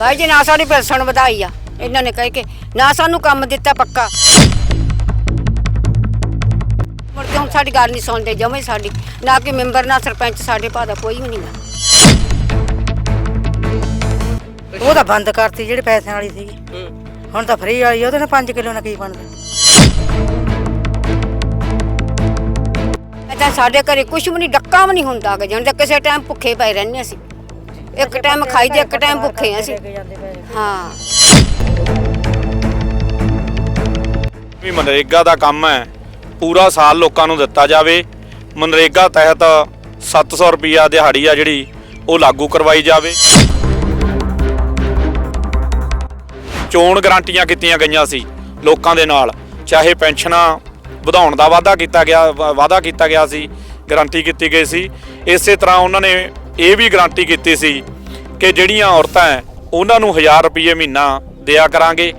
ਭਾਈ ਜੀ ਨਾ ਸਾਡੀ ਪੈਨਸ਼ਨ ਵਧਾਈ ਆ। ਇਹਨਾਂ ਨੇ ਕਹਿ ਕੇ ਨਾ ਸਾਨੂੰ ਕੰਮ ਦਿੱਤਾ ਪੱਕਾ। ਮੁੜ ਕੇ ਹੁਣ ਸਾਡੀ ਗੱਲ ਨਹੀਂ ਸੁਣਦੇ ਜਮੇ ਸਾਡੀ। ਨਾ ਕਿ ਮੈਂਬਰ ਨਾ ਸਰਪੰਚ ਸਾਡੇ ਭਾ ਦਾ ਕੋਈ ਵੀ ਨਹੀਂ ਗਾ ਉਹ ਤਾਂ ਬੰਦ ਕਰਤੀ ਜਿਹੜੇ ਪੈਸਿਆਂ ਵਾਲੀ ਸੀਗੀ। ਹੁਣ ਤਾਂ ਫ੍ਰੀ ਵਾਲੀ ਆ, ਉਹਦੇ ਨਾਲ 5 ਕਿਲੋ ਨਾਲ ਕੀ ਬਣਦਾ ਤਾਂ ਸਾਡੇ ਘਰੇ ਕੁਝ ਵੀ ਨਹੀਂ ਡੱਕਾ ਵੀ ਨਹੀਂ ਹੁੰਦਾ ਕਿ ਜਣ ਕਿਸੇ ਟਾਈਮ ਭੁੱਖੇ ਪਏ ਰਹਿੰਦੇ ਅਸੀਂ। ਇੱਕ ਟਾਈਮ ਖਾਈ ਤੇ ਇੱਕ ਟਾਈਮ ਭੁੱਖੇ ਆ ਅਸੀਂ। ਹਾਂ। ਵੀ ਮਨਰੇਗਾ ਦਾ ਕੰਮ ਹੈ ਪੂਰਾ ਸਾਲ ਲੋਕਾਂ ਨੂੰ ਦਿੱਤਾ ਜਾਵੇ। ਮਨਰੇਗਾ ਤਹਿਤ 700 ਰੁਪਿਆ ਦਿਹਾੜੀ ਆ ਜਿਹੜੀ ਉਹ ਲਾਗੂ ਕਰਵਾਈ ਜਾਵੇ। ਚੋਣ ਗਰੰਟੀਆਂ ਕੀਤੀਆਂ ਗਈਆਂ ਸੀ ਲੋਕਾਂ ਦੇ ਨਾਲ ਚਾਹੇ ਪੈਨਸ਼ਨਾਂ ਵਧਾਉਣ ਦਾ ਵਾਅਦਾ ਕੀਤਾ ਗਿਆ ਵਾ- ਵਾਅਦਾ ਕੀਤਾ ਗਿਆ ਸੀ ਗਰੰਟੀ ਕੀਤੀ ਗਈ ਸੀ। ਇਸੇ ਤਰ੍ਹਾਂ ਉਹਨਾਂ ਨੇ ਇਹ ਵੀ ਗਰੰਟੀ ਕੀਤੀ ਸੀ ਕਿ ਜਿਹੜੀਆਂ ਔਰਤਾਂ ਹੈ, ਉਹਨਾਂ ਨੂੰ 1000 ਰੁਪਏ ਮਹੀਨਾ ਦਿਆ ਕਰਾਂਗੇ।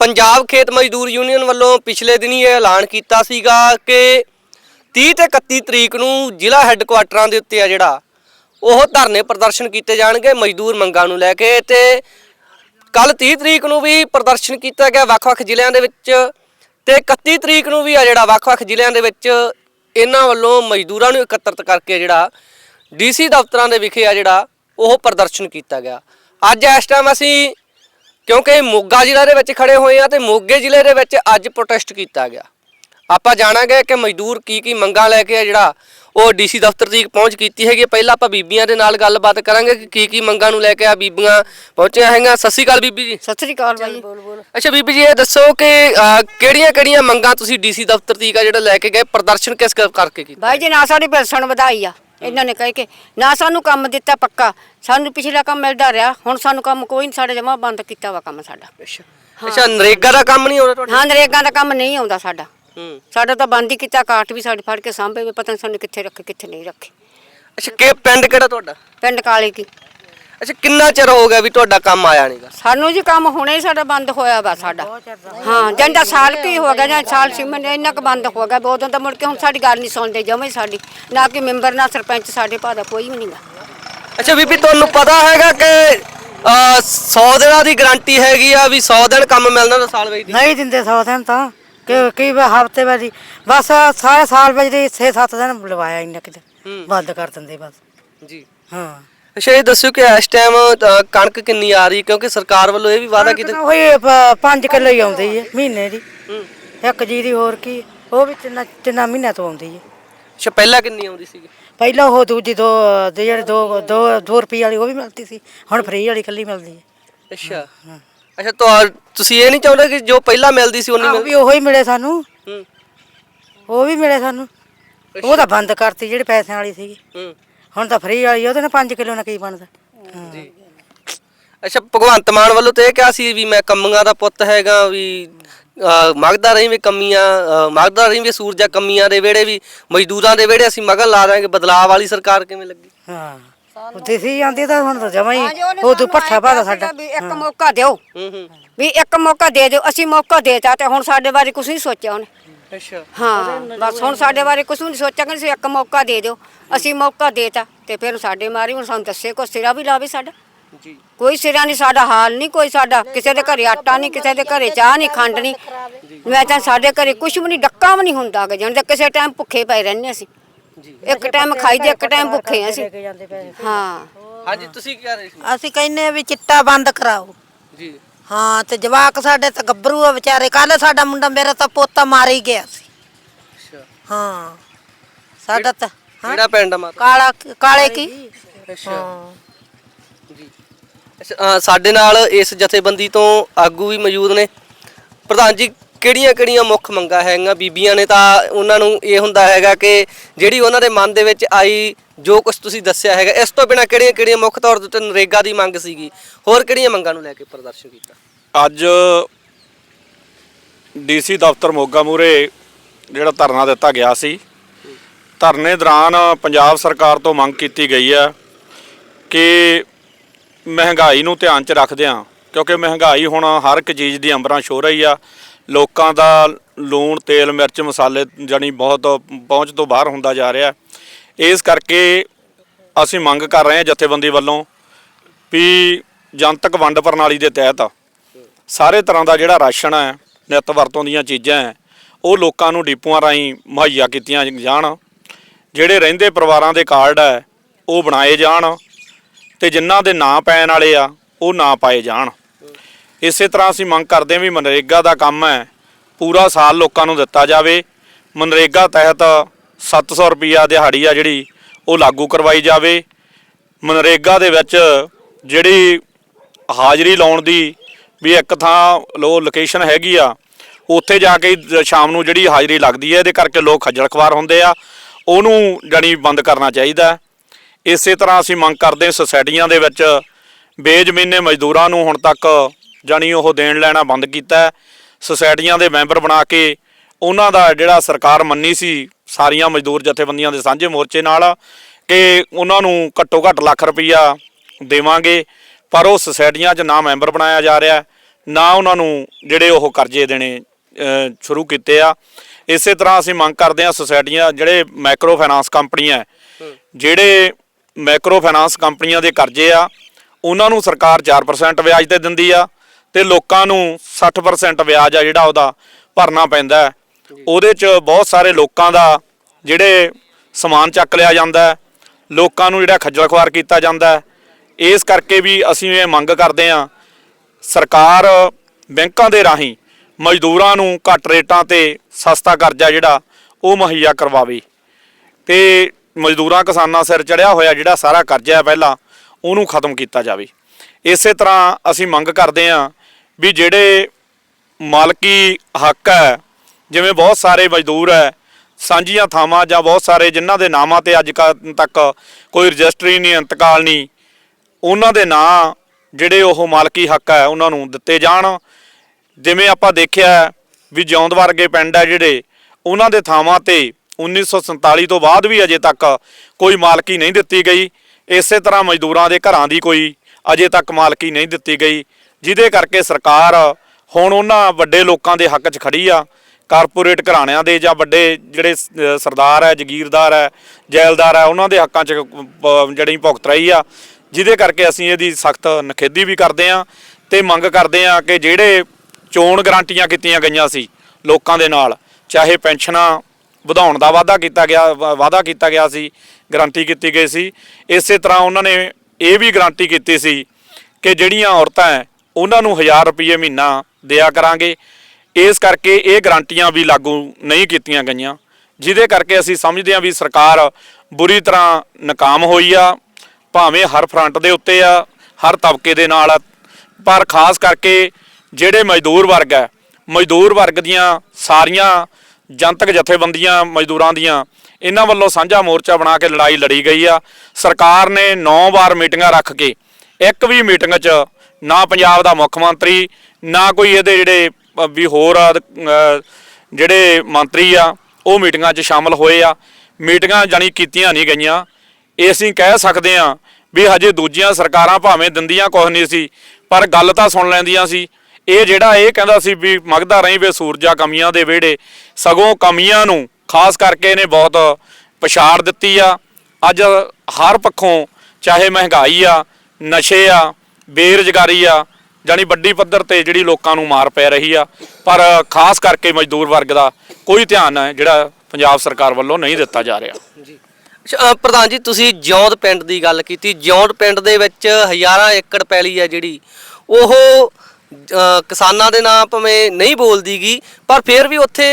ਪੰਜਾਬ ਖੇਤ ਮਜ਼ਦੂਰ ਯੂਨੀਅਨ ਵੱਲੋਂ ਪਿਛਲੇ ਦਿਨੀ ਇਹ ਐਲਾਨ ਕੀਤਾ ਸੀਗਾ ਕਿ 30 ਤੇ 31 ਤਰੀਕ ਨੂੰ ਜ਼ਿਲ੍ਹਾ ਹੈੱਡਕੁਆਟਰਾਂ ਦੇ ਉੱਤੇ ਆ ਜਿਹੜਾ, ਉਹ ਧਰਨੇ ਪ੍ਰਦਰਸ਼ਨ ਕੀਤੇ ਜਾਣਗੇ ਮਜ਼ਦੂਰ ਮੰਗਾਂ ਨੂੰ ਲੈ ਕੇ ਤੇ ਕੱਲ 30 ਤਰੀਕ ਨੂੰ ਵੀ ਪ੍ਰਦਰਸ਼ਨ ਕੀਤਾ ਗਿਆ ਵੱਖ-ਵੱਖ ਜ਼ਿਲ੍ਹਿਆਂ ਦੇ ਵਿੱਚ ਤੇ 31 ਤਰੀਕ ਨੂੰ ਵੀ ਆ ਜਿਹੜਾ ਵੱਖ-ਵੱਖ ਜ਼ਿਲ੍ਹਿਆਂ ਦੇ ਵਿੱਚ ਇਹਨਾਂ ਵੱਲੋਂ ਮਜ਼ਦੂਰਾਂ ਨੂੰ ਇਕੱਤਰਤ ਕਰਕੇ ਜਿਹੜਾ ਡੀਸੀ ਦਫ਼ਤਰਾਂ ਦੇ ਵਿਖੇ ਆ ਜਿਹੜਾ ਉਹ ਪ੍ਰਦਰਸ਼ਨ ਕੀਤਾ ਗਿਆ। ਅੱਜ ਇਸ ਟਾਈਮ ਅਸੀਂ ਕਿਉਂਕਿ ਮੋਗਾ ਜ਼ਿਲ੍ਹੇ ਦੇ ਵਿੱਚ ਖੜੇ ਹੋਏ ਆ ਤੇ ਮੋਗੇ ਜ਼ਿਲ੍ਹੇ ਦੇ ਵਿੱਚ ਅੱਜ ਪ੍ਰੋਟੈਸਟ ਕੀਤਾ ਗਿਆ। ਆਪਾਂ ਜਾਣਾਂਗੇ ਕਿ ਮਜ਼ਦੂਰ ਕੀ ਕੀ ਮੰਗਾਂ ਲੈ ਕੇ ਆ ਜਿਹੜਾ ਉਹ ਡੀਸੀ ਦਫ਼ਤਰ ਤੱਕ ਪਹੁੰਚ ਕੀਤੀ ਹੈਗੀ ਪਹਿਲਾਂ ਆਪਾਂ ਬੀਬੀਆਂ ਦੇ ਨਾਲ ਗੱਲਬਾਤ ਕਰਾਂਗੇ ਕਿ ਕੀ ਕੀ ਮੰਗਾਂ ਨੂੰ ਲੈ ਕੇ ਆ ਬੀਬੀਆਂ ਪਹੁੰਚੀਆਂ ਹੈਗੀਆਂ। ਸਤਿ ਸ਼੍ਰੀ ਅਕਾਲ ਬੀਬੀ ਜੀ। ਸਤਿ ਸ੍ਰੀ ਅਕਾਲ ਬਾਈ। ਅੱਛਾ ਬੀਬੀ ਜੀ ਇਹ ਦੱਸੋ ਕਿ ਕਿਹੜੀਆਂ ਕਿਹੜੀਆਂ ਮੰਗਾਂ ਤੁਸੀਂ ਡੀਸੀ ਦਫ਼ਤਰ ਤੱਕ ਆ ਜਿਹੜਾ ਲੈ ਕੇ ਗਏ? ਪ੍ਰਦਰਸ਼ਨ ਕਿਸ ਕਰ- ਕਰਕੇ ਕੀਤਾ? ਭਾਈ ਜੀ ਨਾ ਸਾਡੀ ਪੈਨਸ਼ਨ ਵਧਾਈ ਆ। ਇਹਨਾਂ ਨੇ ਕਹਿ ਕੇ ਨਾ ਸਾਨੂੰ ਕੰਮ ਦਿੱਤਾ ਪੱਕਾ ਸਾਨੂੰ ਪਿਛਲਾ ਕੰਮ ਮਿਲਦਾ ਰਿਹਾ ਹੁਣ ਸਾਨੂੰ ਕੰਮ ਕੋਈ ਨਹੀਂ ਸਾਡੇ ਜਮਾ ਬੰਦ ਕੀਤਾ ਵਾ ਕੰਮ ਸਾਡਾ। ਅੱਛਾ। ਅੱਛਾ ਨਰੇਗਾ ਦਾ ਕੰਮ ਨਹੀਂ ਹੋ ਰਿਹਾ ਤੁਹਾਡਾ? ਹਾਂ ਨਰੇਗਾ ਦਾ ਕੰਮ ਨਹੀਂ ਆਉਂਦਾ ਸਾਡਾ। ਹੂੰ। ਸਾਡਾ ਤਾਂ ਬੰਦ ਹੀ ਕੀਤਾ ਕਾਟ ਵੀ ਸਾਡੇ ਫੜ ਕੇ ਸਾਂਭੇ ਵੀ ਪਤਾ ਨਹੀਂ ਸਾਨੂੰ ਕਿੱਥੇ ਰੱਖੇ ਕਿੱਥੇ ਨਹੀਂ ਰੱਖੇ। ਅੱਛਾ ਕਿ ਪਿੰਡ ਕਿਹੜਾ ਤੁਹਾਡਾ? ਪਿੰਡ ਕਾਲੇ ਕੀ। ਅੱਛਾ ਕਿੰਨਾ ਚਿਰ ਹੋ ਗਿਆ ਵੀ ਤੁਹਾਡਾ ਕੰਮ ਆਇਆ ਨਹੀਂਗਾ ਸਾਨੂੰ ਜੀ ਕੰਮ ਹੁਣੇ ਹੀ ਸਾਡਾ ਬੰਦ ਹੋਇਆ ਵਾ ਸਾਡਾ। ਹਾਂ ਜੰਦਾ ਸਾਲ ਕੀ ਹੋ ਗਿਆ ਜਾਂ ਸਾਲ ਛੇ ਮਹੀਨੇ ਇੰਨਾ ਕੁ ਬੰਦ ਹੋ ਗਿਆ। ਉਦੋਂ ਤਾਂ ਮੁੜ ਕੇ ਹੁਣ ਸਾਡੀ ਗੱਲ ਨਹੀਂ ਸੁਣਦੇ ਜਮੇ ਸਾਡੀ। ਨਾ ਕਿ ਮੈਂਬਰ ਨਾ ਸਰਪੰਚ ਸਾਡੇ ਭਾ ਦਾ ਕੋਈ ਵੀ ਨਹੀਂ ਗਾ ਅੱਛਾ ਬੀਬੀ ਤੁਹਾਨੂੰ ਪਤਾ ਹੈਗਾ ਕਿ 100 ਦਿਨਾਂ ਦੀ ਗਾਰੰਟੀ ਹੈਗੀ ਆ ਵੀ 100 ਦਿਨ ਕੰਮ ਮਿਲਣਾ ਤਾਂ ਸਾਲ ਵਿੱਚ ਦੀ? ਨਹੀਂ ਦਿੰਦੇ 100 ਦਿਨ ਤਾਂ। ਕਿ ਕਈ ਵਾਰ ਹਫ਼ਤੇ ਵਾਰੀ। ਬਸ ਸਾਰੇ ਸਾਲ ਵਿੱਚ 6-7 ਦਿਨ ਲਵਾਇਆ ਇੰਨਾ ਕਿਤੇ। ਬੰਦ ਕਰ ਦਿੰਦੇ ਬਸ। ਜੀ। ਹਾਂ। ਅੱਛਾ ਇਹ ਦੱਸਿਓ ਕਿ ਇਸ ਟਾਈਮ ਕਣਕ ਕਿੰਨੀ ਆ ਰਹੀ ਕਿਉਂਕਿ ਸਰਕਾਰ ਵੱਲੋਂ ਇਹ ਵੀ ਵਾਅਦਾ ਕੀਤਾ ਹੋਈ 5 ਕਿਲੋ ਹੀ ਆਉਂਦੀ ਹੈ ਮਹੀਨੇ ਦੀ। ਇੱਕ ਜੀ ਦੀ ਹੋਰ ਕੀ ਉਹ ਵੀ ਤਿੰਨ ਤਿੰਨਾਂ ਮਹੀਨਿਆਂ ਤੋਂ ਆਉਂਦੀ ਹੈ। ਅੱਛਾ ਪਹਿਲਾਂ ਕਿੰਨੀ ਆਉਂਦੀ ਸੀਗੀ? ਪਹਿਲਾਂ ਉਹ ਦੂਜੀ ਦੋ ਦੇ ਜਿਹੜੇ ਦੋ ਦੋ 2 ਰੁਪਏ ਵਾਲੀ ਉਹ ਵੀ ਮਿਲਦੀ ਸੀ। ਹੁਣ ਫ੍ਰੀ ਵਾਲੀ ਇਕੱਲੀ ਮਿਲਦੀ ਹੈ। ਅੱਛਾ। ਅੱਛਾ ਤੁਹਾ- ਤੁਸੀਂ ਇਹ ਨਹੀਂ ਚਾਹੁੰਦੇ ਕਿ ਜੋ ਪਹਿਲਾਂ ਮਿਲਦੀ ਸੀ ਉਨੀ ਆਹ ਮਿਲ ਵੀ ਉਹੋ ਹੀ ਮਿਲੇ ਸਾਨੂੰ। ਹੂੰ। ਉਹ ਵੀ ਮਿਲੇ ਸਾਨੂੰ। ਉਹ ਤਾਂ ਬੰਦ ਕਰਤੀ ਜਿਹੜੇ ਪੈਸਿਆਂ ਵਾਲੀ ਸੀਗੀ। ਹੂੰ। ਹੁਣ ਤਾਂ ਫ੍ਰੀ ਵਾਲੀ ਆ, ਉਹਦੇ ਨਾਲ 5 ਕਿਲੋ ਨਾਲ ਕੀ ਬਣਦਾ? ਜੀ। ਅੱਛਾ ਭਗਵੰਤ ਮਾਨ ਵੱਲੋਂ ਤੇ ਇਹ ਕਿਹਾ ਸੀ ਵੀ ਮੈਂ ਕੰਮੀਆਂ ਦਾ ਪੁੱਤ ਹੈਗਾ ਵੀ ਅਹ, ਮੰਗਦਾ ਰਹੀ ਵੀ ਕਮੀਆਂ ਅਹ, ਮੰਗਦਾ ਰਹੀ ਵੀ ਸੂਰਜਾ ਕਮੀਆਂ ਦੇ ਵਿਹੜੇ ਵੀ ਮਜ਼ਦੂਰਾਂ ਦੇ ਵਿਹੜੇ ਅਸੀਂ ਮਗਨ ਲਾ ਦਾਂਗੇ ਬਦਲਾਅ ਵਾਲੀ ਸਰਕਾਰ ਕਿਵੇਂ ਲੱਗੀ? ਹਾਂ। ਉਹ ਦਿਸੀ ਜਾਂਦੀ ਤਾਂ ਹੁਣ ਤਾਂ ਜਮਾ ਹੀ ਉਹ ਤੋਂ ਪੱਠਾ ਪਾਦਾ ਸਾਡਾ। ਵੀ ਇੱਕ ਮੌਕਾ ਦਿਓ। ਹੂੰ ਹੂੰ। ਵੀ ਇੱਕ ਮੌਕਾ ਦੇ ਦਿਓ ਅਸੀਂ ਮੌਕਾ ਦੇਤਾ ਤੇ ਹੁਣ ਸਾਡੇ ਬਾਰੇ ਕੁਝ ਨਹੀਂ ਸੋਚਿਆ ਉਹਨੇ। ਅੱਛਾ। ਹਾਂ ਬਸ ਹੁਣ ਸਾਡੇ ਬਾਰੇ ਕੁਝ ਨਹੀਂ ਸੋਚਿਆ ਕਿ ਤੁਸੀਂ ਇੱਕ ਮੌਕਾ ਦੇ ਦਿਓ। ਅਸੀਂ ਮੌਕਾ ਦੇਤਾ ਤੇ ਫਿਰ ਸਾਡੇ ਮਾਰੀ ਹੁਣ ਸਾਨੂੰ ਦੱਸੇ ਕੋ ਸਿਰਾ ਵੀ ਲਾਵੇ ਸਾਡਾ। ਜੀ। ਕੋਈ ਸਿਰਾ ਨਹੀਂ ਸਾਡਾ ਹਾਲ ਨਹੀਂ ਕੋਈ ਸਾਡਾ ਕਿਸੇ ਦੇ ਘਰੇ ਆਟਾ ਨਹੀਂ ਕਿਸੇ ਦੇ ਘਰੇ ਚਾਹ ਨਹੀਂ ਖੰਡ ਨਹੀਂ ਮੈਂ ਤਾਂ ਸਾਡੇ ਘਰੇ ਕੁਝ ਵੀ ਨਹੀਂ ਡੱਕਾ ਵੀ ਨਹੀਂ ਹੁੰਦਾ ਕਿ ਜਣ ਕਿਸੇ ਟਾਈਮ ਭੁੱਖੇ ਪਏ ਰਹਿੰਦੇ ਅਸੀਂ। ਜੀ। ਇੱਕ ਟਾਈਮ ਖਾਈ ਤੇ ਇੱਕ ਟਾਈਮ ਭੁੱਖੇ ਆ ਅਸੀਂ। ਹਾਂ। ਹਾਂਜੀ ਤੁਸੀਂ ਕੀ ਕਹਿ ਰਹੇ ਸੀ? ਅਸੀਂ ਕਹਿੰਨੇ ਆ ਵੀ ਚਿੱਟਾ ਬੰਦ ਕਰਾਓ। ਜੀ। ਹਾਂ ਤੇ ਜਵਾਕ ਸਾਡੇ ਤਾਂ ਗੱਭਰੂ ਆ ਵਿਚਾਰੇ। ਕੱਲ ਸਾਡਾ ਮੁੰਡਾ ਮੇਰਾ ਤਾਂ ਪੋਤਾ ਮਾਰ ਹੀ ਗਿਆ ਸੀ। ਅੱਛਾ। ਹਾਂ ਸਾਡਾ ਤਾਂ ਕਿਹੜਾ ਪਿੰਡ ਆ ਮਾਤਾ? ਕਾਲਾ ਕਾਲੇ ਕੀ? ਅੱਛਾ। ਜੀ। ਅੱਛਾ ਸਾਡੇ ਨਾਲ ਇਸ ਜਥੇਬੰਦੀ ਤੋਂ ਆਗੂ ਵੀ ਮੌਜੂਦ ਨੇ। ਪ੍ਰਧਾਨ ਜੀ ਕਿਹੜੀਆਂ ਕਿਹੜੀਆਂ ਮੁੱਖ ਮੰਗਾਂ ਹੈਗੀਆਂ? ਬੀਬੀਆਂ ਨੇ ਤਾਂ ਉਹਨਾਂ ਨੂੰ ਇਹ ਹੁੰਦਾ ਹੈਗਾ ਕਿ ਜਿਹੜੀ ਉਹਨਾਂ ਦੇ ਮਨ ਦੇ ਵਿੱਚ ਆਈ ਜੋ ਕੁਝ ਤੁਸੀਂ ਦੱਸਿਆ ਹੈਗਾ ਇਸ ਤੋਂ ਬਿਨਾ ਕਿਹੜੀਆਂ ਕਿਹੜੀਆਂ ਮੁੱਖ ਤੌਰ ਉੱਤੇ ਨਰੇਗਾ ਦੀ ਮੰਗ ਸੀਗੀ? ਹੋਰ ਕਿਹੜੀਆਂ ਮੰਗਾਂ ਨੂੰ ਲੈ ਕੇ ਪ੍ਰਦਰਸ਼ਨ ਕੀਤਾ? ਅੱਜ ਡੀਸੀ ਦਫ਼ਤਰ ਮੋਗਾ ਮੂਰੇ ਜਿਹੜਾ ਧਰਨਾ ਦਿੱਤਾ ਗਿਆ ਸੀ। ਧਰਨੇ ਦੌਰਾਨ ਪੰਜਾਬ ਸਰਕਾਰ ਤੋਂ ਮੰਗ ਕੀਤੀ ਗਈ ਹੈ ਕਿ ਮਹਿੰਗਾਈ ਨੂੰ ਧਿਆਨ 'ਚ ਰੱਖਦਿਆਂ, ਕਿਉਂਕਿ ਮਹਿੰਗਾਈ ਹੁਣ ਹਰ ਇੱਕ ਚੀਜ਼ ਦੀ ਅੰਬਰਾਂ ਛੋ ਰਹੀ ਆ। ਲੋਕਾਂ ਦਾ ਲੂਣ, ਤੇਲ, ਮਿਰਚ, ਮਸਾਲੇ ਜਾਣੀ ਬਹੁਤ ਪਹੁੰਚ ਤੋਂ ਬਾਹਰ ਹੁੰਦਾ ਜਾ ਰਿਹਾ। ਇਸ ਕਰਕੇ ਅਸੀਂ ਮੰਗ ਕਰ ਰਹੇ ਹਾਂ ਜਥੇਬੰਦੀ ਵੱਲੋਂ ਵੀ ਜਨਤਕ ਵੰਡ ਪ੍ਰਣਾਲੀ ਦੇ ਤਹਿਤ ਸਾਰੇ ਤਰ੍ਹਾਂ ਦਾ ਜਿਹੜਾ ਰਾਸ਼ਨ ਹੈ, ਨਿੱਤ ਵਰਤੋਂ ਦੀਆਂ ਚੀਜ਼ਾਂ ਹੈ, ਉਹ ਲੋਕਾਂ ਨੂੰ ਡਿਪੂਆਂ ਰਾਹੀਂ ਮੁਹੱਈਆ ਕੀਤੀਆਂ ਜਾਣ। ਜਿਹੜੇ ਰਹਿੰਦੇ ਪਰਿਵਾਰਾਂ ਦੇ ਕਾਰਡ ਹੈ, ਉਹ ਬਣਾਏ ਜਾਣ ਤੇ ਜਿਨ੍ਹਾਂ ਦੇ ਨਾਂ ਪੈਣ ਵਾਲੇ ਆ, ਉਹ ਨਾ ਪਾਏ ਜਾਣ। ਇਸੇ ਤਰ੍ਹਾਂ ਅਸੀਂ ਮੰਗ ਕਰਦੇ ਹਾਂ ਵੀ ਮਨਰੇਗਾ ਦਾ ਕੰਮ ਹੈ, ਪੂਰਾ ਸਾਲ ਲੋਕਾਂ ਨੂੰ ਦਿੱਤਾ ਜਾਵੇ। ਮਨਰੇਗਾ ਤਹਿਤ 700 ਰੁਪਈਆ ਦਿਹਾੜੀ ਆ ਜਿਹੜੀ, ਉਹ ਲਾਗੂ ਕਰਵਾਈ ਜਾਵੇ। ਮਨਰੇਗਾ ਦੇ ਵਿੱਚ ਜਿਹੜੀ ਹਾਜ਼ਰੀ ਲਾਉਣ ਦੀ ਵੀ ਇੱਕ ਥਾਂ ਲੋ ਲੋਕੇਸ਼ਨ ਹੈਗੀ ਆ, ਉੱਥੇ ਜਾ ਕੇ ਸ਼ਾਮ ਨੂੰ ਜਿਹੜੀ ਹਾਜ਼ਰੀ ਲੱਗਦੀ ਹੈ, ਇਹਦੇ ਕਰਕੇ ਲੋਕ ਖੱਜਲ ਖਵਾਰ ਹੁੰਦੇ ਆ। ਉਹਨੂੰ ਜਾਣੀ ਬੰਦ ਕਰਨਾ ਚਾਹੀਦਾ ਇਸੇ ਤਰ੍ਹਾਂ ਅਸੀਂ ਮੰਗ ਕਰਦੇ ਹਾਂ ਸੁਸਾਇਟੀਆਂ ਦੇ ਵਿੱਚ ਬੇਜ਼ਮੀਨੇ ਮਜ਼ਦੂਰਾਂ ਨੂੰ ਹੁਣ ਤੱਕ ਜਾਣੀ ਉਹ ਦੇਣ ਲੈਣਾ ਬੰਦ ਕੀਤਾ ਸੁਸਾਇਟੀਆਂ ਦੇ ਮੈਂਬਰ ਬਣਾ ਕੇ ਉਹਨਾਂ ਦਾ ਜਿਹੜਾ ਸਰਕਾਰ ਮੰਨੀ ਸੀ, ਸਾਰੀਆਂ ਮਜ਼ਦੂਰ ਜਥੇਬੰਦੀਆਂ ਦੇ ਸਾਂਝੇ ਮੋਰਚੇ ਨਾਲ, ਕਿ ਉਹਨਾਂ ਨੂੰ ਘੱਟੋ ਘੱਟ ਲੱਖ ਰੁਪਈਆ ਦੇਵਾਂਗੇ। ਪਰ ਉਹ ਸੁਸਾਇਟੀਆਂ 'ਚ ਨਾ ਮੈਂਬਰ ਬਣਾਇਆ ਜਾ ਰਿਹਾ ਨਾ ਉਹਨਾਂ ਨੂੰ ਜਿਹੜੇ ਉਹ ਕਰਜ਼ੇ ਦੇਣੇ ਸ਼ੁਰੂ ਕੀਤੇ ਆ। ਇਸੇ ਤਰ੍ਹਾਂ ਅਸੀਂ ਮੰਗ ਕਰਦੇ ਹਾਂ ਸੁਸਾਇਟੀਆਂ, ਜਿਹੜੇ ਮਾਈਕਰੋ ਫਾਈਨਾਂਸ ਕੰਪਨੀਆਂ ਜਿਹੜੇ ਮਾਈਕਰੋ ਫਾਈਨਾਂਸ ਕੰਪਨੀਆਂ ਦੇ ਕਰਜ਼ੇ ਆ, ਉਹਨਾਂ ਨੂੰ ਸਰਕਾਰ 4% ਵਿਆਜ ਤੇ ਦਿੰਦੀ ਆ ਤੇ ਲੋਕਾਂ ਨੂੰ 60% ਵਿਆਜ ਆ ਜਿਹੜਾ ਉਹਦਾ ਭਰਨਾ ਪੈਂਦਾ ਉਹਦੇ 'ਚ ਬਹੁਤ ਸਾਰੇ ਲੋਕਾਂ ਦਾ ਜਿਹੜੇ ਸਮਾਨ ਚੱਕ ਲਿਆ ਜਾਂਦਾ ਲੋਕਾਂ ਨੂੰ ਜਿਹੜਾ ਖੱਜਲ ਖੁਆਰ ਕੀਤਾ ਜਾਂਦਾ ਇਸ ਕਰਕੇ ਵੀ ਅਸੀਂ ਇਹ ਮੰਗ ਕਰਦੇ ਹਾਂ ਸਰਕਾਰ ਬੈਂਕਾਂ ਦੇ ਰਾਹੀਂ ਮਜ਼ਦੂਰਾਂ ਨੂੰ ਘੱਟ ਰੇਟਾਂ ਤੇ ਸਸਤਾ ਕਰਜ਼ਾ ਜਿਹੜਾ ਉਹ ਮੁਹੱਈਆ ਕਰਵਾਵੇ ਤੇ ਮਜ਼ਦੂਰਾਂ ਕਿਸਾਨਾਂ ਸਿਰ ਚੜਿਆ ਹੋਇਆ ਜਿਹੜਾ ਸਾਰਾ ਕਰਜ਼ਾ ਹੈ ਪਹਿਲਾਂ ਉਹਨੂੰ ਖਤਮ ਕੀਤਾ ਜਾਵੇ। ਇਸੇ ਤਰ੍ਹਾਂ ਅਸੀਂ ਮੰਗ ਕਰਦੇ ਹਾਂ ਵੀ ਜਿਹੜੇ ਮਾਲਕੀ ਹੱਕ ਹੈ, ਜਿਵੇਂ ਬਹੁਤ ਸਾਰੇ ਮਜ਼ਦੂਰ ਹੈ, ਸਾਂਝੀਆਂ ਥਾਵਾਂ ਜਾਂ ਬਹੁਤ ਸਾਰੇ ਜਿਨ੍ਹਾਂ ਦੇ ਨਾਮਾਂ ਤੇ ਅੱਜ ਕ- ਤੱਕ ਕੋਈ ਰਜਿਸਟਰੀ ਨਹੀਂ ਇੰਤਕਾਲ ਨਹੀਂ ਉਹਨਾਂ ਦੇ ਨਾਂ ਜਿਹੜੇ ਉਹ ਮਾਲਕੀ ਹੱਕ ਹੈ, ਉਹਨਾਂ ਨੂੰ ਦਿੱਤੇ ਜਾਣ। ਜਿਵੇਂ ਆਪਾਂ ਦੇਖਿਆ ਵੀ ਜਿਉਂਦ ਵਰਗੇ ਪਿੰਡ ਹੈ ਜਿਹੜੇ, ਉਹਨਾਂ ਦੇ ਥਾਵਾਂ ਤੇ 1947 ਤੋਂ ਬਾਅਦ ਵੀ ਅਜੇ ਤੱਕ ਕੋਈ ਮਾਲਕੀ ਨਹੀਂ ਦਿੱਤੀ ਗਈ। ਇਸੇ ਤਰ੍ਹਾਂ ਮਜ਼ਦੂਰਾਂ ਦੇ ਘਰਾਂ ਦੀ ਕੋਈ ਅਜੇ ਤੱਕ ਮਾਲਕੀ ਨਹੀਂ ਦਿੱਤੀ ਗਈ, ਜਿਹਦੇ ਕਰਕੇ ਸਰਕਾਰ ਹੁਣ ਉਹਨਾਂ ਵੱਡੇ ਲੋਕਾਂ ਦੇ ਹੱਕ 'ਚ ਖੜੀ ਆ। ਕਾਰਪੋਰੇਟ ਘਰਾਣਿਆਂ ਦੇ ਜਾਂ ਵੱਡੇ ਜਿਹੜੇ ਸਰਦਾਰ ਹੈ, ਜ਼ਗੀਰਦਾਰ ਹੈ, ਜੈਲਦਾਰ ਹੈ, ਉਹਨਾਂ ਦੇ ਹੱਕਾਂ 'ਚ ਜਿਹੜੀ ਭੁਗਤ ਰਹੀ ਆ। ਜਿਹਦੇ ਕਰਕੇ ਅਸੀਂ ਇਹਦੀ ਸਖਤ ਨਖੇਦੀ ਵੀ ਕਰਦੇ ਆ ਤੇ ਮੰਗ ਕਰਦੇ ਆ ਕਿ ਜਿਹੜੇ ਚੋਣ ਗਰੰਟੀਆਂ ਕੀਤੀਆਂ ਗਈਆਂ ਸੀ ਲੋਕਾਂ ਦੇ ਨਾਲ, ਚਾਹੇ ਪੈਨਸ਼ਨਾਂ ਵਧਾਉਣ ਦਾ ਵਾਅਦਾ ਕੀਤਾ ਗਿਆ, ਵਾ- ਵਾਅਦਾ ਕੀਤਾ ਗਿਆ ਸੀ, ਗਰੰਟੀ ਕੀਤੀ ਗਈ ਸੀ, ਇਸੇ ਤਰ੍ਹਾਂ ਉਹਨਾਂ ਨੇ ਇਹ ਵੀ ਗਰੰਟੀ ਕੀਤੀ ਸੀ ਕਿ ਜਿਹੜੀਆਂ ਔਰਤਾਂ ਹੈ, ਉਹਨਾਂ ਨੂੰ 1000 ਰੁਪਏ ਮਹੀਨਾ ਦਿਆ ਕਰਾਂਗੇ। ਇਸ ਕਰਕੇ ਇਹ ਗਰੰਟੀਆਂ ਵੀ ਲਾਗੂ ਨਹੀਂ ਕੀਤੀਆਂ ਗਈਆਂ, ਜਿਹਦੇ ਕਰਕੇ ਅਸੀਂ ਸਮਝਦੇ ਹਾਂ ਵੀ ਸਰਕਾਰ ਬੁਰੀ ਤਰ੍ਹਾਂ ਨਾਕਾਮ ਹੋਈ ਆ ਭਾਵੇਂ ਹਰ ਫਰੰਟ ਦੇ ਉੱਤੇ ਆ ਹਰ ਤਬਕੇ ਦੇ ਨਾਲ ਆ, ਪਰ ਖਾਸ ਕਰਕੇ ਜਿਹੜੇ ਮਜ਼ਦੂਰ ਵਰਗ ਹੈ ਮਜ਼ਦੂਰ ਵਰਗ ਦੀਆਂ ਸਾਰੀਆਂ ਜਨਤਕ ਜਥੇਬੰਦੀਆਂ ਮਜ਼ਦੂਰਾਂ ਦੀਆਂ ਇਹਨਾਂ ਵੱਲੋਂ ਸਾਂਝਾ ਮੋਰਚਾ ਬਣਾ ਕੇ ਲੜਾਈ ਲੜੀ ਗਈ ਆ। ਸਰਕਾਰ ਨੇ 9 ਵਾਰ ਮੀਟਿੰਗਾਂ ਰੱਖ ਕੇ ਇੱਕ ਵੀ ਮੀਟਿੰਗ 'ਚ ਨਾ ਪੰਜਾਬ ਦਾ ਮੁੱਖ ਮੰਤਰੀ ਨਾ ਕੋਈ ਇਹਦੇ ਜਿਹੜੇ ਵੀ ਹੋਰ ਜਿਹੜੇ ਮੰਤਰੀ ਆ ਉਹ ਮੀਟਿੰਗਾਂ 'ਚ ਸ਼ਾਮਲ ਹੋਏ ਆ। ਮੀਟਿੰਗਾਂ ਜਾਣੀ ਕੀਤੀਆਂ ਨਹੀਂ ਗਈਆਂ। ਇਹ ਅਸੀਂ ਕਹਿ ਸਕਦੇ ਹਾਂ ਵੀ ਹਜੇ ਦੂਜੀਆਂ ਸਰਕਾਰਾਂ ਭਾਵੇਂ ਦਿੰਦੀਆਂ ਕੁਝ ਨਹੀਂ ਸੀ ਪਰ ਗੱਲ ਤਾਂ ਸੁਣ ਲੈਂਦੀਆਂ ਸੀ। ਇਹ ਜਿਹੜਾ ਇਹ ਕਹਿੰਦਾ ਸੀ ਵੀ ਮਗਦਾ ਰਹੀ ਵੇ ਸੂਰਜਾ ਕਮੀਆਂ ਦੇ ਵਿਹੜੇ ਸਗੋਂ ਕਮੀਆਂ ਨੂੰ ਖਾਸ ਕਰਕੇ ਇਹਨੇ ਬਹੁਤ ਪਛਾੜ ਦਿੱਤੀ ਆ। ਅੱਜ ਹਰ ਪੱਖੋਂ ਚਾਹੇ ਮਹਿੰਗਾਈ ਆ ਨਸ਼ੇ ਆ ਬੇਰੁਜ਼ਗਾਰੀ ਆ ਜਾਣੀ ਵੱਡੀ ਪੱਧਰ ਤੇ ਜਿਹੜੀ ਲੋਕਾਂ ਨੂੰ ਮਾਰ ਪੈ ਰਹੀ ਆ ਪਰ ਖਾਸ ਕਰਕੇ ਮਜ਼ਦੂਰ ਵਰਗ ਦਾ ਕੋਈ ਧਿਆਨ ਹੈ ਜਿਹੜਾ ਪੰਜਾਬ ਸਰਕਾਰ ਵੱਲੋਂ ਨਹੀਂ ਦਿੱਤਾ ਜਾ ਰਿਹਾ। ਅੱਛਾ, ਅ, ਪ੍ਰਧਾਨ ਜੀ ਤੁਸੀਂ ਜਿਉਂਦ ਪਿੰਡ ਦੀ ਗੱਲ ਕੀਤੀ। ਜਿਉਂਦ ਪਿੰਡ ਦੇ ਵਿੱਚ ਹਜ਼ਾਰਾਂ ਏਕੜ ਪੈਲੀ ਹੈ ਜਿਹੜੀ। ਉਹ ਅ, ਕਿਸਾਨਾਂ ਦੇ ਨਾਂ ਭਾਵੇਂ ਨਹੀਂ ਬੋਲਦੀਗੀ ਪਰ ਫਿਰ ਵੀ ਉੱਥੇ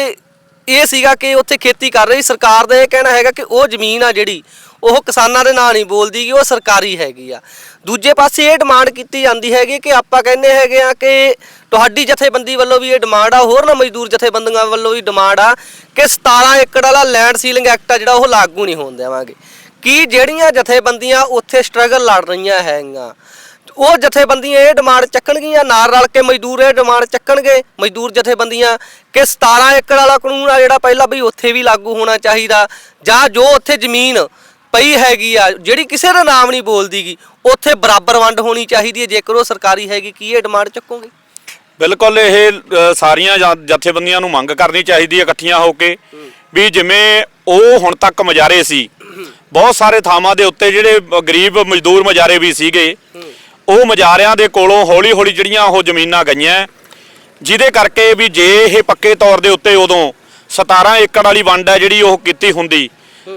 ਇਹ ਸੀਗਾ ਕਿ ਉੱਥੇ ਖੇਤੀ ਕਰ ਰਹੀ। ਸਰਕਾਰ ਦਾ ਇਹ ਕਹਿਣਾ ਹੈਗਾ ਕਿ ਉਹ ਜ਼ਮੀਨ ਆ ਜਿਹੜੀ ਉਹ ਕਿਸਾਨਾਂ ਦੇ ਨਾਂ ਨਹੀਂ ਬੋਲਦੀ ਕਿ ਉਹ ਸਰਕਾਰੀ ਹੈਗੀ ਆ। ਦੂਜੇ ਪਾਸੇ ਇਹ ਡਿਮਾਂਡ ਕੀਤੀ ਜਾਂਦੀ ਹੈਗੀ ਕਿ ਆਪਾਂ ਕਹਿੰਦੇ ਹੈਗੇ ਆ ਕਿ ਤੁਹਾਡੀ ਜਥੇਬੰਦੀ ਵੱਲੋਂ ਵੀ ਇਹ ਡਿਮਾਂਡ ਆ, ਹੋਰ ਨਾ ਮਜ਼ਦੂਰ ਜਥੇਬੰਦੀਆਂ ਵੱਲੋਂ ਵੀ ਡਿਮਾਂਡ ਆ ਕਿ 17 ਏਕੜ ਵਾਲਾ ਲੈਂਡ ਸੀਲਿੰਗ ਐਕਟ ਆ ਜਿਹੜਾ ਉਹ ਲਾਗੂ ਨਹੀਂ ਹੋਣ ਦੇਵਾਂਗੇ। ਕੀ ਜਿਹੜੀਆਂ ਜਥੇਬੰਦੀਆਂ ਉੱਥੇ ਸਟਰਗਲ ਲੜ ਰਹੀਆਂ ਹੈਗੀਆਂ, ਉਹ ਜਥੇਬੰਦੀਆਂ ਇਹ ਡਿਮਾਂਡ ਚੱਕਣਗੀਆਂ, ਨਾਲ ਰਲ ਕੇ ਮਜ਼ਦੂਰ ਇਹ ਡਿਮਾਂਡ ਚੱਕਣਗੇ? ਮਜ਼ਦੂਰ ਜਥੇਬੰਦੀਆਂ ਕਿ 17 ਏਕੜ ਵਾਲਾ ਕਾਨੂੰਨ ਆ ਜਿਹੜਾ ਪਹਿਲਾਂ ਵੀ ਉੱਥੇ ਵੀ ਲਾਗੂ ਹੋਣਾ ਚਾਹੀਦਾ, ਜਾਂ ਜੋ ਉੱਥੇ ਜ਼ਮੀਨ ਪਈ ਹੈਗੀ ਆ, ਜਿਹੜੀ ਕਿਸੇ ਦਾ ਨਾਮ ਨਹੀਂ ਬੋਲਦੀਗੀ, ਉੱਥੇ ਬਰਾਬਰ ਵੰਡ ਹੋਣੀ ਚਾਹੀਦੀ ਹੈ, ਜੇਕਰ ਉਹ ਸਰਕਾਰੀ ਹੈਗੀ, ਕੀ ਇਹ ਡਿਮਾਂਡ ਚੱਕੋਗੇ? ਬਿਲਕੁਲ ਇਹ ਸਾਰੀਆਂ ਜਥੇਬੰਦੀਆਂ ਨੂੰ ਮੰਗ ਕਰਨੀ ਚਾਹੀਦੀ ਹੈ, ਇਕੱਠੀਆਂ ਹੋ ਕੇ, ਵੀ ਜਿਵੇਂ ਉਹ ਹੁਣ ਤੱਕ ਮਜਾਰੇ ਸੀ, ਬਹੁਤ ਸਾਰੇ ਥਾਵਾਂ ਦੇ ਉੱਤੇ ਜਿਹੜੇ ਗਰੀਬ ਮਜ਼ਦੂਰ ਮਜਾਰੇ ਵੀ ਸੀਗੇ, ਉਹ ਮਜਾਰਿਆਂ ਦੇ ਕੋਲੋਂ ਹੌਲੀ ਹੌਲੀ ਜਿਹੜੀਆਂ ਉਹ ਜ਼ਮੀਨਾਂ ਗਈਆਂ, ਜਿਹਦੇ ਕਰਕੇ ਵੀ ਜੇ ਇਹ ਪੱਕੇ ਤੌਰ ਦੇ ਉੱਤੇ ਉਦੋਂ 17 ਏਕੜ ਵਾਲੀ ਵੰਡ ਹੈ ਜਿਹੜੀ ਉਹ ਕੀਤੀ ਹੁੰਦੀ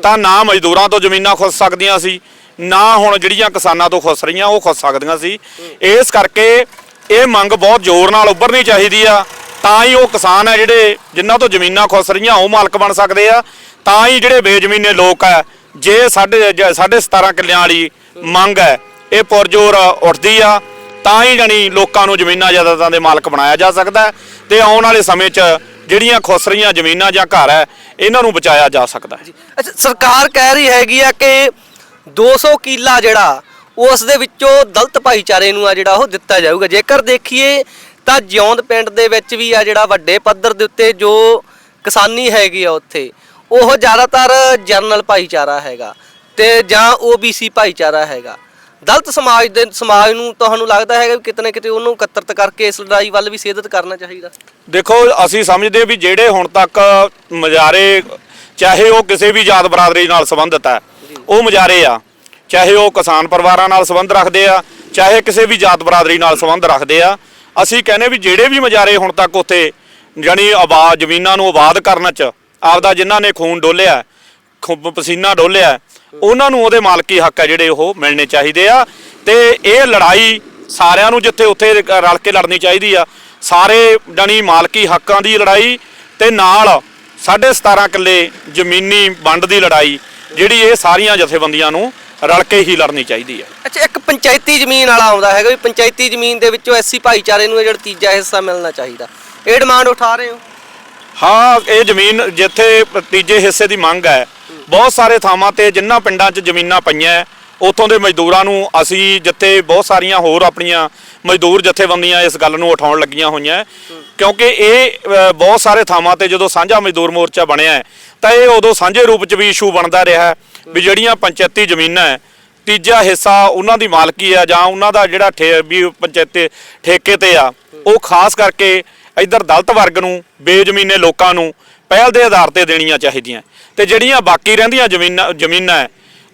ਤਾਂ ਨਾ ਮਜ਼ਦੂਰਾਂ ਤੋਂ ਜ਼ਮੀਨਾਂ ਖੁੱਸ ਸਕਦੀਆਂ ਸੀ, ਨਾ ਹੁਣ ਜਿਹੜੀਆਂ ਕਿਸਾਨਾਂ ਤੋਂ ਖੁੱਸ ਰਹੀਆਂ, ਉਹ ਖੁੱਸ ਸਕਦੀਆਂ ਸੀ। ਇਸ ਕਰਕੇ ਇਹ ਮੰਗ ਬਹੁਤ ਜ਼ੋਰ ਨਾਲ ਉੱਭਰਨੀ ਚਾਹੀਦੀ ਆ। ਤਾਂ ਹੀ ਉਹ ਕਿਸਾਨ ਹੈ ਜਿਹੜੇ ਜਿਨ੍ਹਾਂ ਤੋਂ ਜ਼ਮੀਨਾਂ ਖੁੱਸ ਰਹੀਆਂ, ਉਹ ਮਾਲਕ ਬਣ ਸਕਦੇ ਆ। ਤਾਂ ਹੀ ਜਿਹੜੇ ਬੇਜ਼ਮੀਨੇ ਲੋਕ ਆ, ਜੇ ਸਾਡੇ ਜ- ਸਾਢੇ 17 ਕਿੱਲਿਆਂ ਵਾਲੀ ਮੰਗ ਹੈ, ਇਹ ਪੁਰਜੋਰ ਉੱਠਦੀ ਆ। ਤਾਂ ਹੀ ਜਾਣੀ ਲੋਕਾਂ ਨੂੰ ਜ਼ਮੀਨਾਂ ਜਾਇਦਾਦਾਂ ਦੇ ਮਾਲਕ ਬਣਾਇਆ ਜਾ ਸਕਦਾ ਹੈ। ਤੇ ਆਉਣ ਵਾਲੇ ਸਮੇਂ 'ਚ ਜਿਹੜੀਆਂ ਖੁੱਸ ਰਹੀਆਂ ਜ਼ਮੀਨਾਂ ਜਾਂ ਘਰ ਹੈ, ਇਹਨਾਂ ਨੂੰ ਬਚਾਇਆ ਜਾ ਸਕਦਾ ਹੈ। ਅੱਛਾ, ਸਰਕਾਰ ਕਹਿ ਰਹੀ ਹੈਗੀ ਆ ਕਿ 200 ਕਿੱਲਾ ਜਿਹੜਾ, ਉਸ ਦੇ ਵਿੱਚੋਂ ਦਲਤ ਭਾਈਚਾਰੇ ਨੂੰ ਆ ਜਿਹੜਾ ਉਹ ਦਿੱਤਾ ਜਾਊਗਾ। ਜੇਕਰ ਦੇਖੀਏ, ਤਾਂ ਜਿਉਂਦ ਪਿੰਡ ਦੇ ਵਿੱਚ ਵੀ ਆ ਜਿਹੜਾ ਵੱਡੇ ਪੱਧਰ ਦੇ ਉੱਤੇ ਜੋ ਕਿਸਾਨੀ ਹੈਗੀ ਆ ਉੱਥੇ, ਉਹ ਜ਼ਿਆਦਾਤਰ ਜਰਨਲ ਭਾਈਚਾਰਾ ਹੈਗਾ ਤੇ ਜਾਂ OBC ਭਾਈਚਾਰਾ ਹੈਗਾ। ਦਲਿਤ ਸਮਾਜ ਦੇ ਸਮਾਜ ਨੂੰ ਤੁਹਾਨੂੰ ਲੱਗਦਾ ਹੈਗਾ ਵੀ ਕਿਤੇ ਨਾ ਕਿਤੇ ਉਹਨੂੰ ਇਕੱਤਰਤ ਕਰਕੇ ਇਸ ਲੜਾਈ ਵੱਲ ਵੀ ਸੇਧਤ ਕਰਨਾ ਚਾਹੀਦਾ? ਦੇਖੋ ਅਸੀਂ ਸਮਝਦੇ ਵੀ ਜਿਹੜੇ ਹੁਣ ਤੱਕ ਮਜਾਰੇ ਚਾਹੇ ਉਹ ਕਿਸੇ ਵੀ ਜਾਤ ਬਰਾਦਰੀ ਨਾਲ ਸੰਬੰਧਿਤ ਹੈ ਉਹ ਮਜਾਰੇ ਆ। ਚਾਹੇ ਉਹ ਕਿਸਾਨ ਪਰਿਵਾਰਾਂ ਨਾਲ ਸੰਬੰਧ ਰੱਖਦੇ ਆ ਚਾਹੇ ਕਿਸੇ ਵੀ ਜਾਤ ਬਰਾਦਰੀ ਨਾਲ ਸੰਬੰਧ ਰੱਖਦੇ ਆ ਅਸੀਂ ਕਹਿੰਦੇ ਵੀ ਜਿਹੜੇ ਵੀ ਮਜਾਰੇ ਹੁਣ ਤੱਕ ਉੱਥੇ ਜਾਣੀ ਆਬਾਦ ਜ਼ਮੀਨਾਂ ਨੂੰ ਆਬਾਦ ਕਰਨ ਚ ਆਪਦਾ ਜਿਨ੍ਹਾਂ ਨੇ ਖੂਨ ਡੋਲਿਆ ਖੂਬ ਪਸੀਨਾ ਡੋਲਿਆ ਉਹਨਾਂ ਨੂੰ ਉਹਦੇ ਮਾਲਕੀ ਹੱਕ ਹੈ ਜਿਹੜੇ ਉਹ ਮਿਲਣੇ ਚਾਹੀਦੇ ਆ। ਤੇ ਇਹ ਲੜਾਈ ਸਾਰਿਆਂ ਨੂੰ ਜਿੱਥੇ ਉੱਥੇ ਰਲ ਕੇ ਲੜਨੀ ਚਾਹੀਦੀ ਆ। ਸਾਰੇ ਜਾਣੀ ਮਾਲਕੀ ਹੱਕਾਂ ਦੀ ਲੜਾਈ ਤੇ ਨਾਲ 17.5 ਕਿੱਲੇ ਜ਼ਮੀਨੀ ਵੰਡ ਦੀ ਲੜਾਈ ਜਿਹੜੀ ਇਹ ਸਾਰੀਆਂ ਜਥੇਬੰਦੀਆਂ ਨੂੰ ਰਲ ਕੇ ਹੀ ਲੜਨੀ ਚਾਹੀਦੀ ਆ। ਅੱਛਾ ਇੱਕ ਪੰਚਾਇਤੀ ਜ਼ਮੀਨ ਵਾਲਾ ਆਉਂਦਾ ਹੈਗਾ ਵੀ ਪੰਚਾਇਤੀ ਜ਼ਮੀਨ ਦੇ ਵਿੱਚੋਂ ਐਸੀ ਭਾਈਚਾਰੇ ਨੂੰ ਜਿਹੜਾ ਤੀਜਾ ਹਿੱਸਾ ਮਿਲਣਾ ਚਾਹੀਦਾ। ਇਹ ਡਿਮਾਂਡ ਉਠਾ ਰਹੇ ਹੋ? ਹਾਂ ਇਹ ਜ਼ਮੀਨ ਜਿੱਥੇ ਤੀਜੇ ਹਿੱਸੇ ਦੀ ਮੰਗ ਹੈ ਬਹੁਤ ਸਾਰੇ ਥਾਵਾਂ ਤੇ ਜਿੰਨਾ ਪਿੰਡਾਂ 'ਚ ਜ਼ਮੀਨਾਂ ਪਈਆਂ ਹੈ, ਉੱਥੋਂ ਦੇ ਮਜ਼ਦੂਰਾਂ ਨੂੰ ਅਸੀਂ ਜਿੱਥੇ ਬਹੁਤ ਸਾਰੀਆਂ ਹੋਰ ਆਪਣੀਆਂ ਮਜ਼ਦੂਰ ਜਥੇਬੰਦੀਆਂ ਇਸ ਗੱਲ ਨੂੰ ਉਠਾਉਣ ਲੱਗੀਆਂ ਹੋਈਆਂ ਕਿਉਂਕਿ ਇਹ ਬਹੁਤ ਸਾਰੇ ਥਾਵਾਂ ਤੇ ਜਦੋਂ ਸਾਂਝਾ ਮਜ਼ਦੂਰ ਮੋਰਚਾ ਬਣਿਆ ਹੈ, ਤਾਂ ਇਹ ਉਦੋਂ ਸਾਂਝੇ ਰੂਪ 'ਚ ਵੀ ਇਸ਼ੂ ਬਣਦਾ ਰਿਹਾ ਵੀ ਜਿਹੜੀਆਂ ਪੰਚਾਇਤੀ ਜ਼ਮੀਨਾਂ ਹੈ ਤੀਜਾ ਹਿੱਸਾ ਉਹਨਾਂ ਦੀ ਮਾਲਕੀ ਆ ਜਾਂ ਉਹਨਾਂ ਦਾ ਜਿਹੜਾ ਠੇ ਵੀ ਪੰਚਾਇਤੇ ਠੇਕੇ ਤੇ ਆ ਉਹ ਖਾਸ ਕਰਕੇ ਇਧਰ ਦਲਤ ਵਰਗ ਨੂੰ ਬੇਜ਼ਮੀਨੇ ਲੋਕਾਂ ਨੂੰ ਪਹਿਲ ਦੇ ਆਧਾਰ ਤੇ ਦੇਣੀਆਂ ਚਾਹੀਦੀਆਂ ਤੇ ਜਿਹੜੀਆਂ ਬਾਕੀ ਰਹਿੰਦੀਆਂ ਜ਼ਮੀਨਾਂ ਜ਼ਮੀਨਾਂ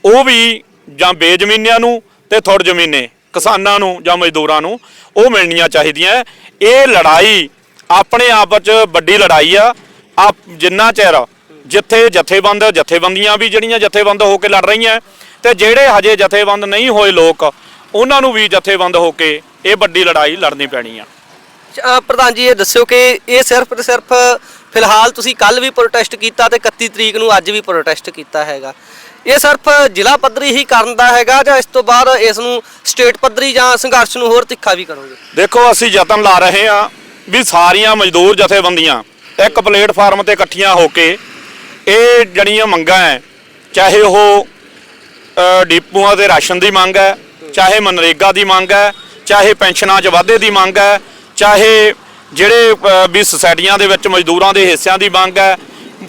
ਉਹ ਵੀ ਜਾਂ ਬੇਜ਼ਮੀਨਿਆਂ ਨੂੰ ਤੇ ਥੋੜ ਜ਼ਮੀਨੇ, ਕਿਸਾਨਾਂ ਨੂੰ ਜਾਂ ਮਜ਼ਦੂਰਾਂ ਨੂੰ ਉਹ ਮਿਲਣੀਆਂ ਚਾਹੀਦੀਆਂ ਇਹ ਲੜਾਈ ਆਪਣੇ ਆਪ 'ਚ ਵੱਡੀ ਲੜਾਈ ਆ। ਆ ਜਿੰਨਾ ਚਿਰ ਜਿੱਥੇ ਜਥੇਬੰਦ, ਜਥੇਬੰਦੀਆਂ ਵੀ ਜਿਹੜੀਆਂ ਜਥੇਬੰਦ ਹੋ ਕੇ ਲੜ ਰਹੀਆਂ ਤੇ ਜਿਹੜੇ ਹਜੇ ਜਥੇਬੰਦ ਨਹੀਂ ਹੋਏ ਲੋਕ, ਉਹਨਾਂ ਨੂੰ ਵੀ ਜਥੇਬੰਦ ਹੋ ਕੇ ਇਹ ਵੱਡੀ ਲੜਾਈ ਲੜਨੀ ਪੈਣੀ ਆ। ਪ੍ਰਧਾਨ ਜੀ, ਇਹ ਦੱਸਿਓ ਕਿ ਇਹ ਸਿਰਫ ਤੇ ਸਿਰਫ ਫਿਲਹਾਲ ਤੁਸੀਂ ਕੱਲ ਵੀ ਪ੍ਰੋਟੈਸਟ ਕੀਤਾ ਤੇ 31 ਤਰੀਕ ਨੂੰ ਅੱਜ ਵੀ ਪ੍ਰੋਟੈਸਟ ਕੀਤਾ ਹੈਗਾ। ਇਹ ਸਿਰਫ ਜ਼ਿਲ੍ਹਾ ਪੱਧਰੀ ਹੀ ਕਰਨ ਦਾ ਹੈਗਾ ਜਾਂ ਇਸ ਤੋਂ ਬਾਅਦ ਇਸ ਨੂੰ ਸਟੇਟ ਪੱਧਰੀ ਜਾਂ ਸੰਘਰਸ਼ ਨੂੰ ਹੋਰ ਤਿੱਖਾ ਵੀ ਕਰੋਗੇ? ਦੇਖੋ ਅਸੀਂ ਯਤਨ ਲਾ ਰਹੇ ਹਾਂ ਵੀ ਸਾਰੀਆਂ ਮਜ਼ਦੂਰ ਜਥੇਬੰਦੀਆਂ ਇੱਕ ਪਲੇਟਫਾਰਮ ਤੇ ਇਕੱਠੀਆਂ ਹੋ ਕੇ ਇਹ ਜਿਹੜੀਆਂ ਮੰਗਾਂ ਹੈ ਚਾਹੇ ਉਹ ਅ, ਡਿਪੂਆਂ ਤੇ ਰਾਸ਼ਨ ਦੀ ਮੰਗ ਹੈ ਚਾਹੇ ਮਨਰੇਗਾ ਦੀ ਮੰਗ ਹੈ ਚਾਹੇ ਪੈਨਸ਼ਨਾਂ 'ਚ ਵਾਧੇ ਦੀ ਮੰਗ ਹੈ ਚਾਹੇ ਜਿਹੜੇ ਵੀ ਸੁਸਾਇਟੀਆਂ ਦੇ ਵਿੱਚ ਮਜ਼ਦੂਰਾਂ ਦੇ ਹਿੱਸਿਆਂ ਦੀ ਮੰਗ ਹੈ,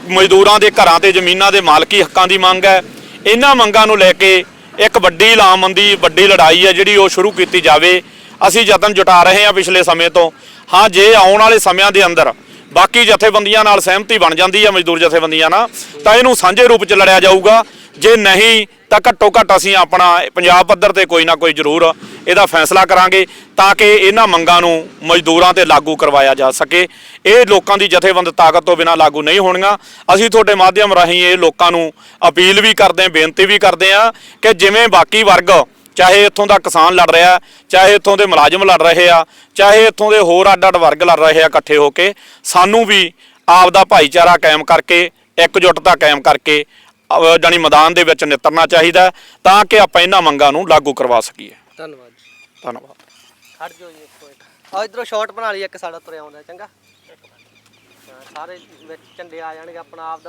ਮਜ਼ਦੂਰਾਂ ਦੇ ਘਰਾਂ ਤੇ ਜ਼ਮੀਨਾਂ ਦੇ ਮਾਲਕੀ ਹੱਕਾਂ ਦੀ ਮੰਗ ਹੈ, ਇਹਨਾਂ ਮੰਗਾਂ ਨੂੰ ਲੈ ਕੇ ਇੱਕ ਵੱਡੀ ਲਾਮਬੰਦੀ, ਵੱਡੀ ਲੜਾਈ ਹੈ ਜਿਹੜੀ ਉਹ ਸ਼ੁਰੂ ਕੀਤੀ ਜਾਵੇ। ਅਸੀਂ ਯਤਨ ਜੁਟਾ ਰਹੇ ਹਾਂ ਪਿਛਲੇ ਸਮੇਂ ਤੋਂ। ਹਾਂ, ਜੇ ਆਉਣ ਵਾਲੇ ਸਮਿਆਂ ਦੇ ਅੰਦਰ ਬਾਕੀ ਜਥੇਬੰਦੀਆਂ ਨਾਲ ਸਹਿਮਤੀ ਬਣ ਜਾਂਦੀ ਹੈ ਮਜ਼ਦੂਰ ਜਥੇਬੰਦੀਆਂ ਨਾਲ, ਤਾਂ ਇਹਨੂੰ ਸਾਂਝੇ ਰੂਪ 'ਚ ਲੜਿਆ ਜਾਊਗਾ। ਜੇ ਨਹੀਂ, ਤਾਂ ਘੱਟੋ ਘੱਟ ਅਸੀਂ ਆਪਣਾ ਪੰਜਾਬ ਪੱਧਰ ਤੇ ਕੋਈ ਨਾ ਕੋਈ ਜ਼ਰੂਰ ਇਹਦਾ ਫੈਸਲਾ ਕਰਾਂਗੇ, ਤਾਂ ਕਿ ਇਹਨਾਂ ਮੰਗਾਂ ਨੂੰ ਮਜ਼ਦੂਰਾਂ ਤੇ ਲਾਗੂ ਕਰਵਾਇਆ ਜਾ ਸਕੇ। ਇਹ ਲੋਕਾਂ ਦੀ ਜਥੇਬੰਦ ਤਾਕਤ ਤੋਂ ਬਿਨਾਂ ਲਾਗੂ ਨਹੀਂ ਹੋਣੀਆਂ ਅਸੀਂ ਤੁਹਾਡੇ ਮਾਧਿਅਮ ਰਾਹੀਂ ਇਹ ਲੋਕਾਂ ਨੂੰ ਅਪੀਲ ਵੀ ਕਰਦੇ ਹਾਂ, ਬੇਨਤੀ ਵੀ ਕਰਦੇ ਹਾਂ ਕਿ ਜਿਵੇਂ ਬਾਕੀ ਵਰਗ ਚਾਹੇ ਇੱਥੋਂ ਦਾ ਕਿਸਾਨ ਲੜ ਰਿਹਾ ਚਾਹੇ ਇੱਥੋਂ ਦੇ ਮੁਲਾਜ਼ਮ ਲੜ ਰਹੇ ਆ ਚਾਹੇ ਇੱਥੋਂ ਦੇ ਹੋਰ ਅੱਡ-ਅੱਡ ਵਰਗ ਲੜ ਰਹੇ ਆ ਇਕੱਠੇ ਹੋ ਕੇ ਸਾਨੂੰ ਵੀ ਆਪ ਦਾ ਭਾਈਚਾਰਾ ਕਾਇਮ ਕਰਕੇ ਇੱਕਜੁੱਟਤਾ ਕਾਇਮ ਕਰਕੇ ਜਾਣੀ ਮੈਦਾਨ ਦੇ ਵਿੱਚ ਨਿਤਰਨਾ ਚਾਹੀਦਾ ਤਾਂ ਕਿ ਆਪਾਂ ਇਹਨਾਂ ਮੰਗਾਂ ਨੂੰ ਲਾਗੂ ਕਰਵਾ ਸਕੀਏ। ਧੰਨਵਾਦ ਜੀ। ਧੰਨਵਾਦ। ਖੜ ਜਾਓ ਜੀ ਇੱਕ ਮਿੰਟ ਆ ਇਧਰੋਂ ਸ਼ਾਟ ਬਣਾ ਲਈ ਇੱਕ ਸਾਡਾ ਤੁਰਿਆ ਆਉਂਦਾ ਚੰਗਾ? ਹਾਂ, ਸਾਰੇ ਵਿੱਚ ਝੰਡੇ ਆ ਜਾਣਗੇ ਆਪਣਾ ਆਪ ਦਾ